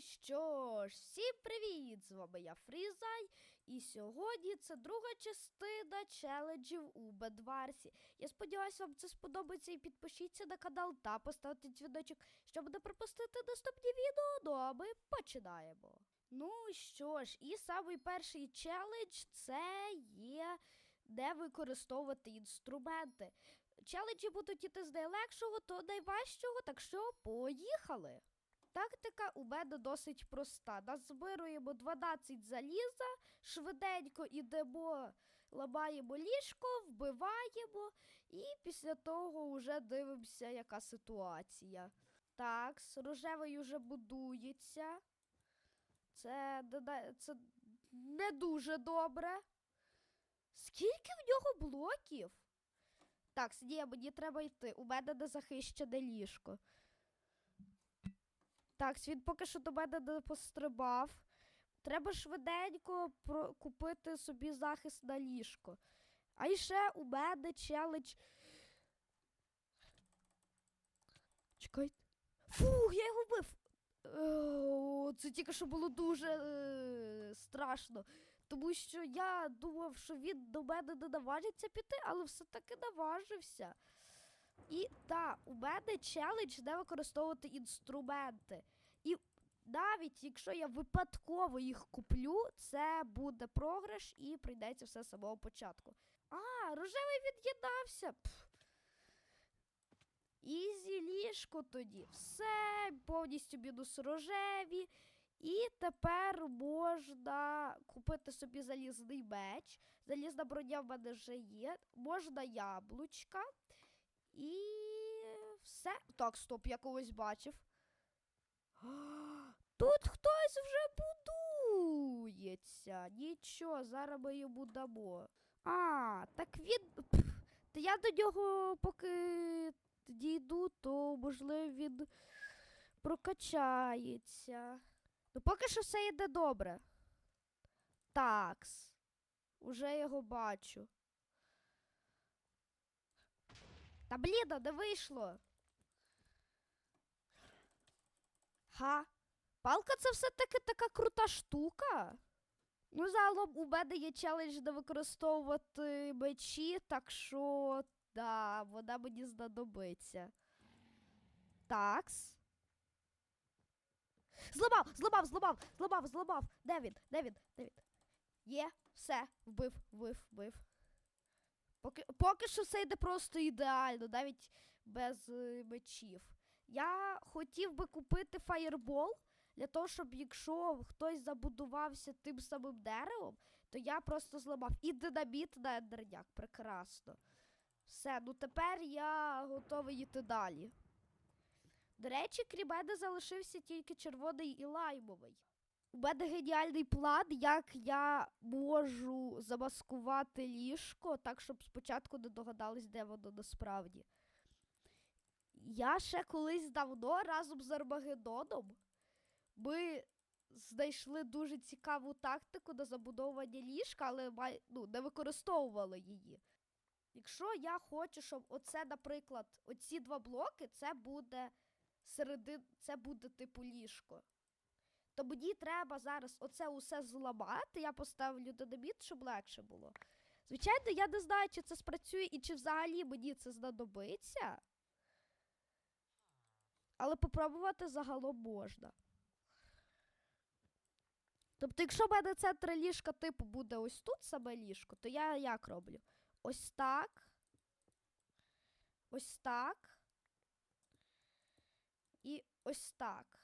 що ж, всім привіт! З вами я Фрізай, і сьогодні це друга частина челенджів у Бедварсі. Я сподіваюся, вам це сподобається і підпишіться на канал та поставте дзвіночок, щоб не пропустити наступні відео. Ну а ми починаємо. Ну що ж, і самий перший челендж це є не використовувати інструменти. Челенджі будуть іти з найлегшого до найважчого, так що поїхали. Тактика у мене досить проста. Назбируємо 12 заліза, швиденько ідемо, ламаємо ліжко, вбиваємо, і після того вже дивимося, яка ситуація. Так, рожевий вже будується. Це, це не дуже добре. Скільки в нього блоків? Так, ні, мені треба йти. У мене не захищене ліжко. Так, він поки що до мене не пострибав. Треба швиденько купити собі захист на ліжко. А ще у мене челендж. Чекайте. Фух, я його вбив. О, це тільки що було дуже е, страшно. Тому що я думав, що він до мене не наважиться піти, але все-таки наважився. І так, у мене челендж не використовувати інструменти. І навіть якщо я випадково їх куплю, це буде програш і прийдеться все з самого початку. А, рожевий від'єднався. Ізі ліжко тоді. Все, повністю мінус рожеві. І тепер можна купити собі залізний меч. Залізна броня в мене вже є. Можна яблучка. І все. Так, стоп, я когось бачив. Тут хтось вже будується. Нічого, зараз ми йому дамо. А, так він. Та я до нього поки дійду, то можливо він прокачається. Ну, поки що все йде добре. Такс. Уже його бачу. Та блін, а не вийшло. Га. Палка це все-таки така крута штука. Ну, загалом у мене є челендж не використовувати мечі, так що да, вона мені знадобиться. Такс. Зламав, зламав, зламав, зламав, зламав. Де він? Де він? Де він? Є, все, вбив, вбив, вбив. Поки, поки що все йде просто ідеально, навіть без е, мечів. Я хотів би купити фаєрбол для того, щоб якщо хтось забудувався тим самим деревом, то я просто зламав. І динаміт на ендерняк. Прекрасно. Все, ну тепер я готовий йти далі. До речі, крім мене залишився тільки червоний і лаймовий. У мене геніальний план, як я можу замаскувати ліжко, так, щоб спочатку не догадались, де воно насправді. Я ще колись давно разом з Армагеддоном ми знайшли дуже цікаву тактику на забудовування ліжка, але ну, не використовували її. Якщо я хочу, щоб оце, наприклад, оці два блоки, це буде середин, це буде типу ліжко. То мені треба зараз оце усе зламати. Я поставлю динаміт, щоб легше було. Звичайно, я не знаю, чи це спрацює і чи взагалі мені це знадобиться. Але попробувати загалом можна. Тобто, якщо в мене центр ліжка типу буде ось тут саме ліжко, то я як роблю? Ось так. Ось так. І ось так.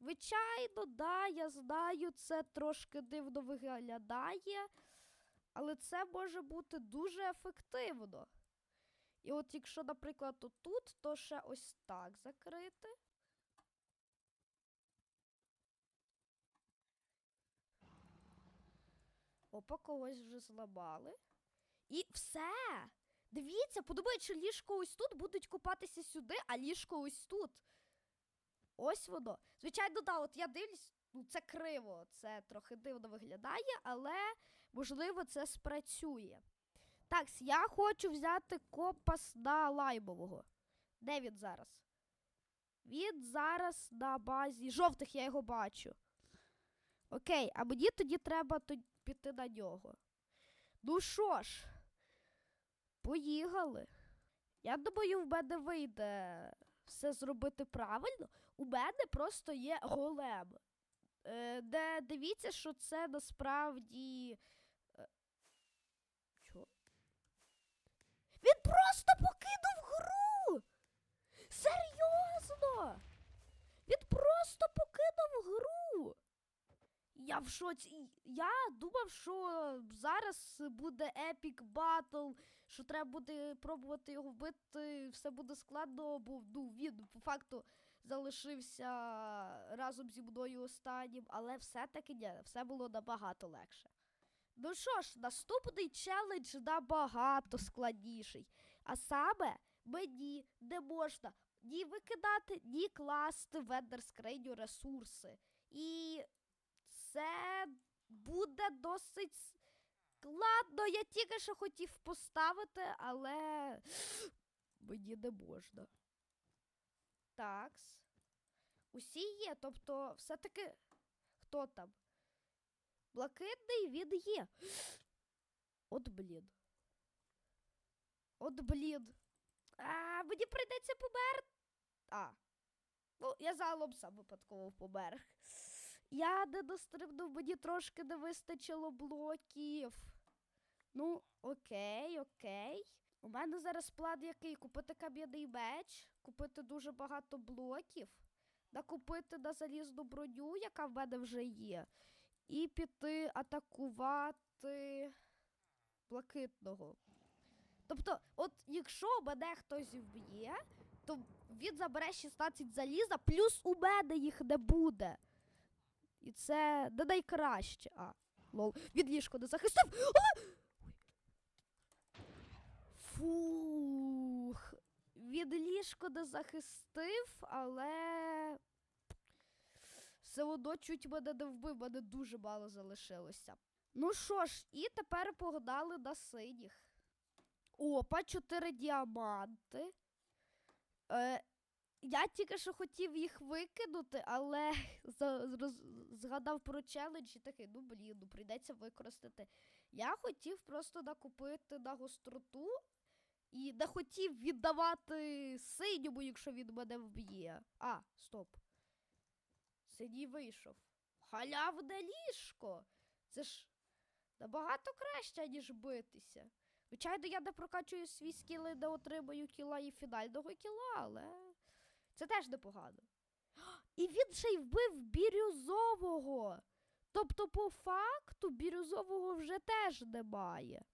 Звичайно, да, я знаю, це трошки дивно виглядає, але це може бути дуже ефективно. І от якщо, наприклад, отут, то ще ось так закрити. Опа, когось вже зламали. І все. Дивіться, подумають, що ліжко ось тут будуть купатися сюди, а ліжко ось тут. Ось воно. Звичайно, да, от я дивлюсь, ну це криво, це трохи дивно виглядає, але можливо це спрацює. Так, я хочу взяти компас на лаймового. Де він зараз? Він зараз на базі жовтих, я його бачу. Окей, а мені тоді треба піти на нього. Ну що ж, поїхали. Я думаю, в мене вийде все зробити правильно. У мене просто є голем. Е, де дивіться, що це насправді. Е, чо? Він просто покинув гру! Серйозно! Він просто покинув гру! Я в шоці. Я думав, що зараз буде епік батл, що треба буде пробувати його вбити, все буде складно, бо ну, він по факту залишився разом зі мною останнім, але все-таки ні, все було набагато легше. Ну що ж, наступний челендж набагато складніший. А саме мені не можна ні викидати, ні класти в ендерскриню ресурси. І це буде досить складно. Я тільки що хотів поставити, але мені не можна. Такс. Усі є, тобто, все-таки хто там? Блакитний він є. От блін. От блін. А, мені прийдеться помер. А. Ну, я загалом сам випадково помер. Я не дострибнув, мені трошки не вистачило блоків. Ну, окей, окей. У мене зараз план який? Купити кам'яний меч, купити дуже багато блоків, накупити на залізну броню, яка в мене вже є, і піти атакувати блакитного. Тобто, от якщо мене хтось вб'є, то він забере 16 заліза, плюс у мене їх не буде. І це не найкраще. А, лол. Він ліжко не захистив. Але... Фух. Він ліжко не захистив, але. Все одно чуть мене не вбив, мене дуже мало залишилося. Ну що ж, і тепер погнали на синіх. Опа, 4 діаманти. Е, я тільки що хотів їх викинути, але згадав про челендж і такий, ну блін, ну прийдеться використати. Я хотів просто накупити на гостроту і не хотів віддавати синьому, якщо він мене вб'є. А, стоп. Синій вийшов. Халявне ліжко. Це ж набагато краще, ніж битися. Звичайно, я не прокачую свій скіли, де отримаю кіла і фінального кіла, але це теж непогано. І він ще й вбив бірюзового. Тобто, по факту, бірюзового вже теж немає.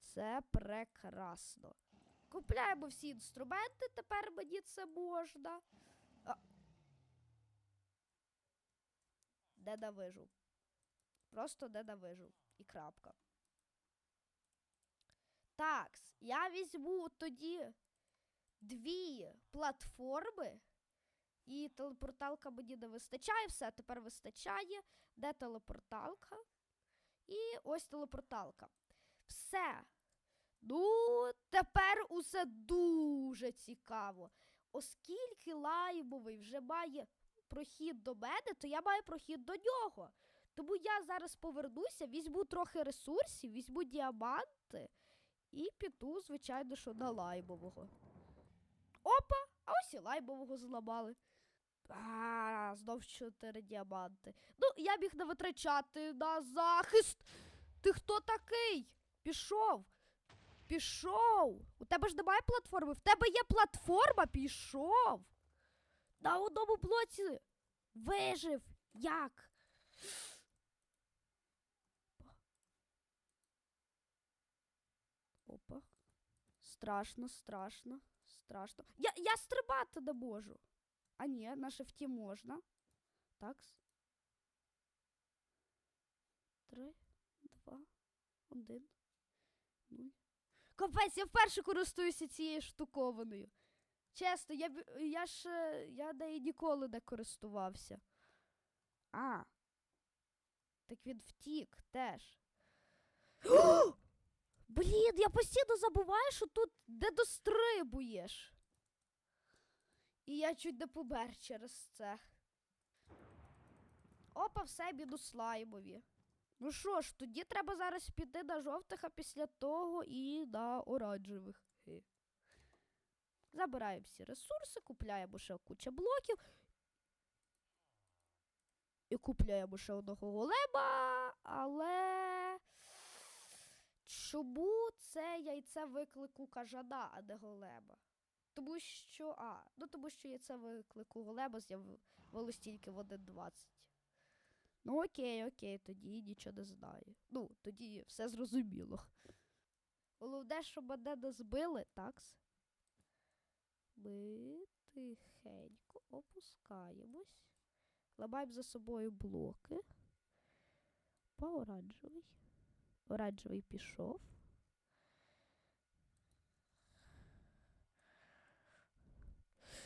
Це прекрасно. Купляємо всі інструменти, тепер мені це можна. Ненавижу. Просто ненавижу. І крапка. Такс, я візьму тоді дві платформи. І телепорталка мені не вистачає. Все, тепер вистачає. Де телепорталка? І ось телепорталка. Все. Ну, тепер усе дуже цікаво. Оскільки лаймовий вже має прохід до мене, то я маю прохід до нього. Тому я зараз повернуся, візьму трохи ресурсів, візьму діаманти і піду, звичайно, що на лаймового. Опа! А ось і лаймового зламали. А, знов чотири діаманти. Ну, я міг не витрачати на захист. Ти хто такий? Пішов. Пішов. У тебе ж немає платформи. В тебе є платформа, пішов. На одному блоці вижив. Як? Опа. Страшно, страшно, страшно. Я, я стрибати не можу. А ні, на шифті можна. Такс. Три, два, один, нуль. Капець, я вперше користуюся цією штукованою. Чесно, я, я ж е, я нею ніколи не користувався. А. Так він втік теж. О! Блін, я постійно забуваю, що тут не дострибуєш. І я чуть не помер через це. Опа, все, біду слаймові. Ну що ж, тоді треба зараз піти на жовтих, а після того і на оранжевих. Хе. Забираємо всі ресурси, купляємо ще куча блоків. І купляємо ще одного голеба, але. Чому це яйце виклику кажана, а не голеба? Тому що. А, ну тому що яйце виклику голеба з'явилось тільки в 1.20. Ну окей, окей, тоді нічого не знаю. Ну, тоді все зрозуміло. Головне, щоб мене не збили, такс. Ми тихенько опускаємось. Ламаємо за собою блоки. По оранжевий. Оранжевий пішов.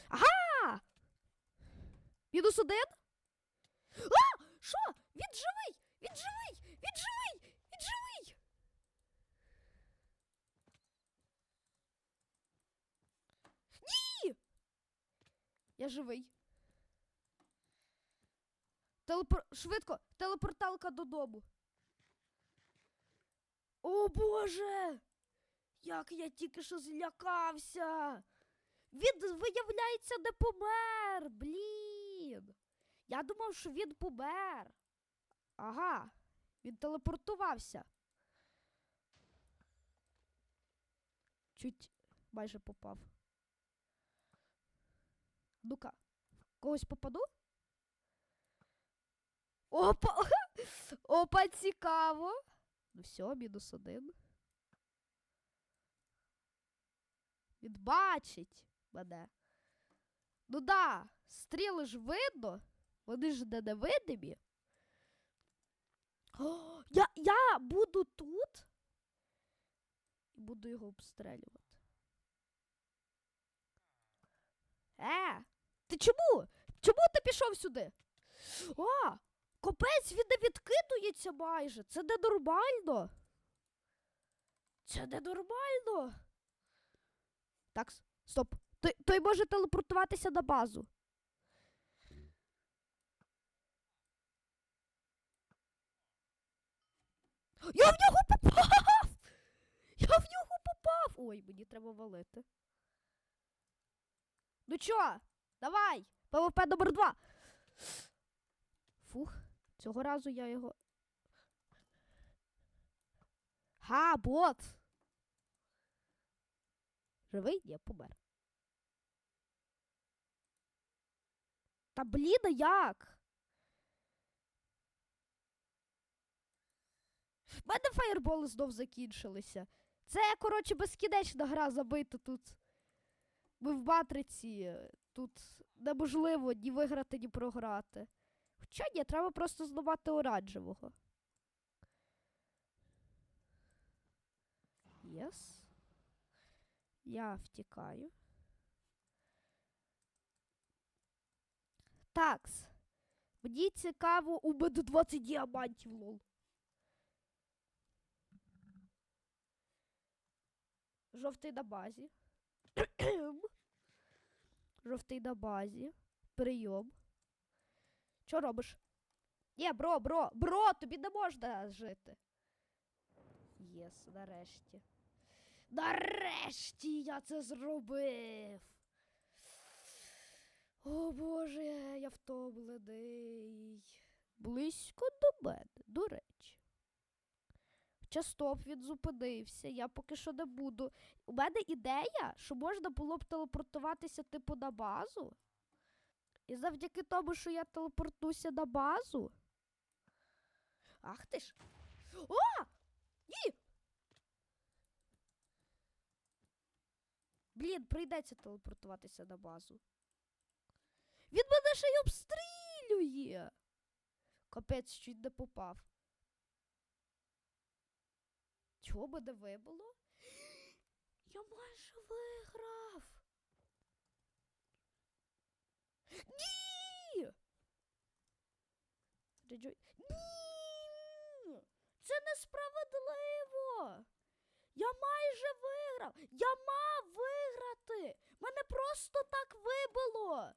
Ага! Мінус один? А! Що? Він живий! Він живий! Він живий! Він живий! Ні! Я живий. Телепор... Швидко! Телепорталка додому. О Боже! Як я тільки що злякався! Він, виявляється, не помер! Блін! Я думав, що він помер. Ага, він телепортувався. Чуть майже попав. Ну-ка, когось попаду? Опа! Опа, цікаво. Ну все, мінус один. Він бачить мене. Ну да, стріли ж видно. Вони ж не невидимі. О, я, я буду тут і буду його обстрелювати. Е, ти чому? Чому ти пішов сюди? О, копець він не відкидується майже. Це ненормально. Це ненормально. Так, стоп. Той, той може телепортуватися на базу. Я в нього попав! Я в нього попав! Ой, мені треба валити. Ну чо? Давай! ПВП номер два. Фух, цього разу я його. Ха, бот! Живий? Ні, помер. Та блін, як? В мене фаєрболи знов закінчилися. Це, коротше, безкінечна гра забита тут. Ми в матриці. Тут неможливо ні виграти, ні програти. Хоча ні, треба просто зламати оранжевого. Єс. Я втікаю. Такс. Мені цікаво, у мене 20 діамантів, лол. Жовтий на базі. Жовтий на базі. Прийом. Що робиш? Є, бро, бро, бро, тобі не можна жити. Єс, нарешті. Нарешті я це зробив. О Боже, я втомлений. Близько до мене, до. Хоча стоп, він зупинився, я поки що не буду. У мене ідея, що можна було б телепортуватися типу на базу. І завдяки тому, що я телепортуся на базу. Ах ти ж. О! Ні! Блін, прийдеться телепортуватися на базу. Він мене ще й обстрілює. Капець, чуть не попав. Чого мене вибило? Я майже виграв. Ні! Ні! Це несправедливо! Я майже виграв! Я мав виграти. Мене просто так вибило.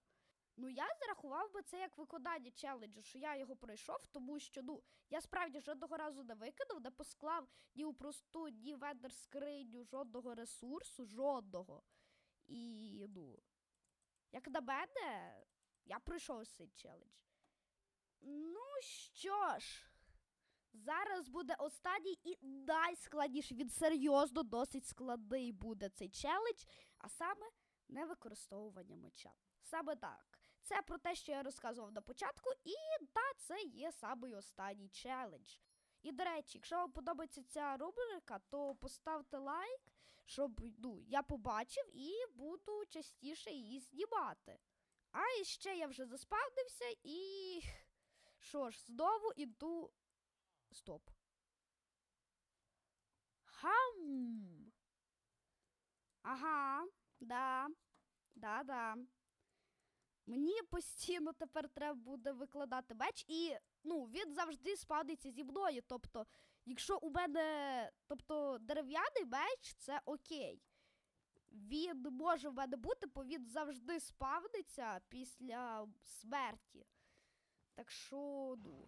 Ну, я зарахував би це як виконання челенджу, що я його пройшов, тому що ну я справді жодного разу не викинув, не посклав ні у просту, ні в ендер скриню жодного ресурсу, жодного. І ну, як на мене, я пройшов цей челендж. Ну що ж, зараз буде останній і найскладніший. Він серйозно досить складний буде цей челендж, а саме невикористовування меча. Саме так. Це про те, що я розказував на початку, і та це є самий останній челендж. І до речі, якщо вам подобається ця рубрика, то поставте лайк, щоб ну, я побачив і буду частіше її знімати. А і ще я вже заспавнився і. Що ж, знову іду. Стоп. Хам. Ага, да. Да, да. Мені постійно тепер треба буде викладати меч, і ну, він завжди спадиться зі мною. Тобто, якщо у мене тобто, дерев'яний меч, це окей. Він може в мене бути, бо він завжди спавниться після смерті. Так що, ну,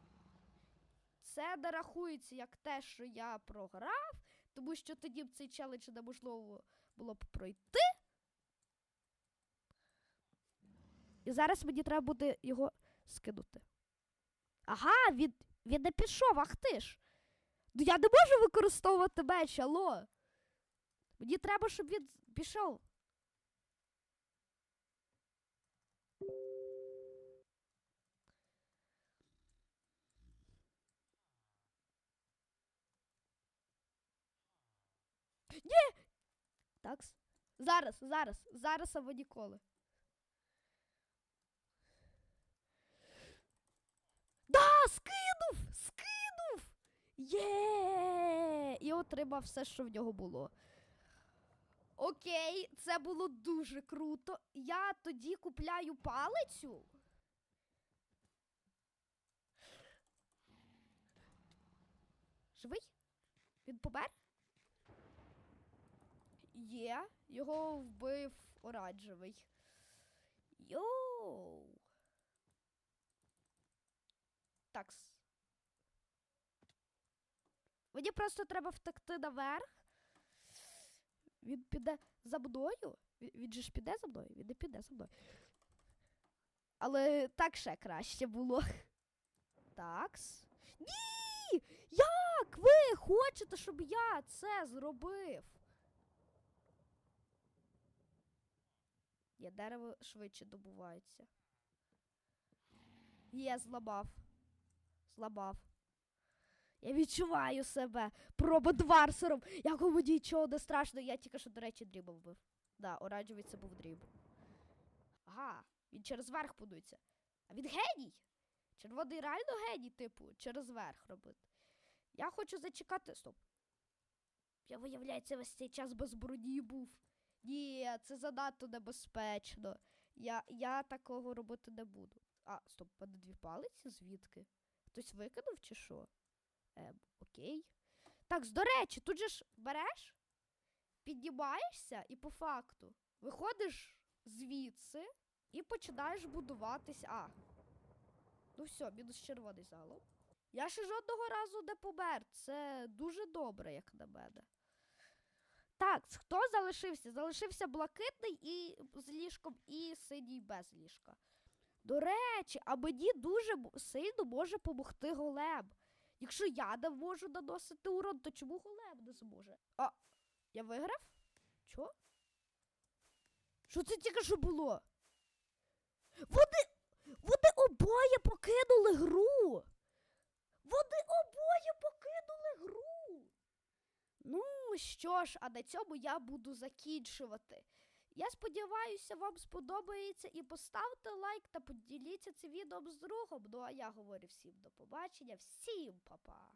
це не рахується як те, що я програв, тому що тоді б цей челендж неможливо було б пройти. І зараз мені треба буде його скинути. Ага, він, він не пішов, ах ти ж. Ну я не можу використовувати меч, алло. Мені треба, щоб він пішов. Ні! Такс. Зараз, зараз, зараз або ніколи. Да, скинув! Скинув! Є! І отримав все, що в нього було. Окей, це було дуже круто. Я тоді купляю палицю. Живий? Він помер? Є, його вбив оранжевий. Йоу. Такс. Мені просто треба втекти наверх. Він піде за мною. Він, же ж піде за мною, він не піде за мною. Але так ще краще було. Такс. Ні! Як ви хочете, щоб я це зробив? Є дерево швидше добувається. Є, зламав. Зламав. Я відчуваю себе прободварсером, якому нічого не страшно. Я тільки що, до речі, дріба вбив. Да, оранжевий це був дріб. Ага, він через верх будується. А він геній! Червоний реально геній, типу, через верх робити. Я хочу зачекати. Стоп. Я, виявляється, весь цей час без броні був. Ні, це занадто небезпечно. Я, я такого робити не буду. А, стоп, мене дві палиці? Звідки? Хтось викинув чи що? Ем, окей. Так, до речі, тут же ж береш, піднімаєшся і по факту виходиш звідси і починаєш будуватись. А. Ну все, мінус червоний залом. Я ще жодного разу не помер. Це дуже добре, як на мене. Так, хто залишився? Залишився блакитний і з ліжком, і синій без ліжка. До речі, а мені дуже сильно може допомогти голем. Якщо я не можу наносити урон, то чому голем не зможе? А, я виграв? Чо? Що це тільки що було? Вони. Вони обоє покинули гру. Вони обоє покинули гру. Ну що ж, а на цьому я буду закінчувати. Я сподіваюся, вам сподобається і поставте лайк та поділіться цим відео з другом. Ну а я говорю всім до побачення, всім па-па!